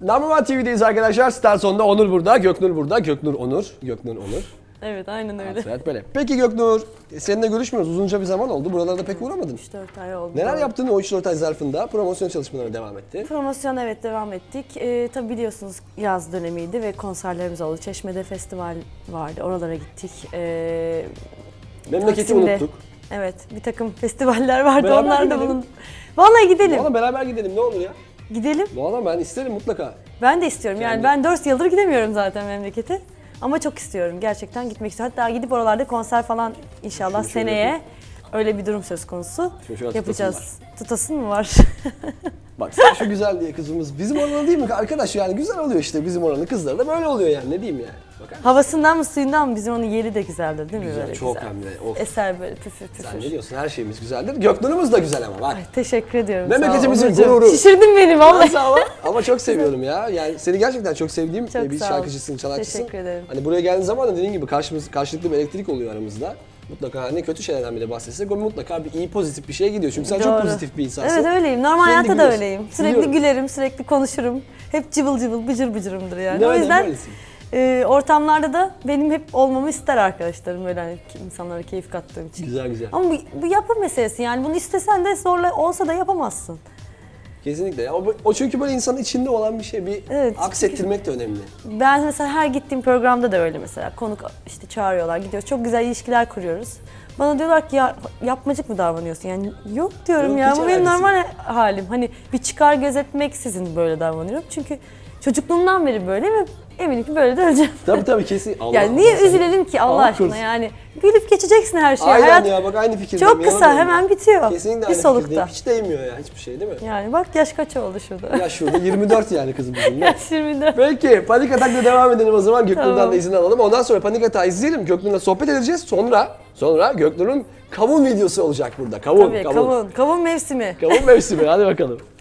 Number One TV'deyiz arkadaşlar. Star sonunda Onur burada, Göknur burada. Göknur Onur, Göknur Onur. Evet aynen öyle. Evet böyle. Peki Göknur, seninle görüşmüyoruz. Uzunca bir zaman oldu. Buralarda pek uğramadın. 3-4 ay oldu. Neler yaptın o 3-4 ay zarfında? Promosyon çalışmaları devam etti. Promosyon evet devam ettik. Ee, tabii biliyorsunuz yaz dönemiydi ve konserlerimiz oldu. Çeşme'de festival vardı. Oralara gittik. Ee, Memleketi Taksim'de- unuttuk. Evet bir takım festivaller vardı. Beraber Onlar da gidelim. bunun. Vallahi gidelim. Valla beraber gidelim ne olur ya. Gidelim. Valla ben isterim mutlaka. Ben de istiyorum. Yani Yani- ben 4 yıldır gidemiyorum zaten memlekete. Ama çok istiyorum. Gerçekten gitmek istiyorum. Hatta gidip oralarda konser falan inşallah şöyle seneye yapayım. Öyle bir durum söz konusu. Şöyle Yapacağız. Tutasın mı var? Bak sen şu güzel diye kızımız. Bizim oranı değil mi arkadaş yani güzel oluyor işte bizim oranın kızları da böyle oluyor yani ne diyeyim yani. Bakar. Havasından mı suyundan mı bizim onun yeri de güzeldir değil mi Güzel, böyle çok güzel. hem de. Of. Eser böyle püfür püfür. Sen ne diyorsun her şeyimiz güzeldir. Göknur'umuz da güzel ama bak. Ay, teşekkür ediyorum. Memleketimizin Onurcuğum. gururu. Şişirdin beni vallahi. Sağ ol. Ama çok seviyorum ya. Yani seni gerçekten çok sevdiğim Çok e, bir sağ ol. şarkıcısın, sanatçısın. Teşekkür ederim. Hani buraya geldiğin zaman da dediğin gibi karşımız, karşılıklı bir elektrik oluyor aramızda. Mutlaka ne kötü şeylerden bile bahsetsek o mutlaka bir iyi pozitif bir şeye gidiyor. Çünkü sen çok Doğru. pozitif bir insansın. Evet öyleyim. Normal Sürekli hayatta da gülüyorsun. öyleyim. Sürekli Biliyorum. gülerim, sürekli konuşurum. Hep cıvıl cıvıl, bıcır bıcırımdır yani. O yüzden böylesin. e, ortamlarda da benim hep olmamı ister arkadaşlarım. Böyle hani insanlara keyif kattığım için. Güzel güzel. Ama bu, bu yapı meselesi yani bunu istesen de zorla olsa da yapamazsın. Kesinlikle. O, o çünkü böyle insanın içinde olan bir şey. Bir Evet. aksettirmek de önemli. Ben mesela her gittiğim programda da öyle mesela konuk işte çağırıyorlar gidiyoruz çok güzel ilişkiler kuruyoruz. Bana diyorlar ki ya yapmacık mı davranıyorsun? Yani yok diyorum Yok, ya hiç bu benim alakası normal halim. Hani bir çıkar gözetmek sizin böyle davranıyorum. Çünkü çocukluğumdan beri böyle ve eminim ki böyle de öleceğim. Tabii tabii kesin. Allah yani niye Allah, sen- üzülelim ki Allah, Allah aşkına korusun. yani gülüp geçeceksin her şeyi. Aynen Hayat ya bak aynı fikirdeyim. çok kısa hemen bitiyor. Kesinlikle bir aynı solukta. Hiç değmiyor ya hiçbir şey değil mi? Yani bak yaş kaç oldu şurada. Ya şurada 24 yani kızım bizim. Yaş 24. Peki Panik Atak'la devam edelim o zaman. Göknur'dan Tamam. da izin alalım. Ondan sonra Panik Atak'ı izleyelim. Göknur'la sohbet edeceğiz. Sonra sonra Göknur'un kavun videosu olacak burada. Kavun, Tabii kavun. kavun. Kavun mevsimi. Kavun mevsimi. Hadi bakalım.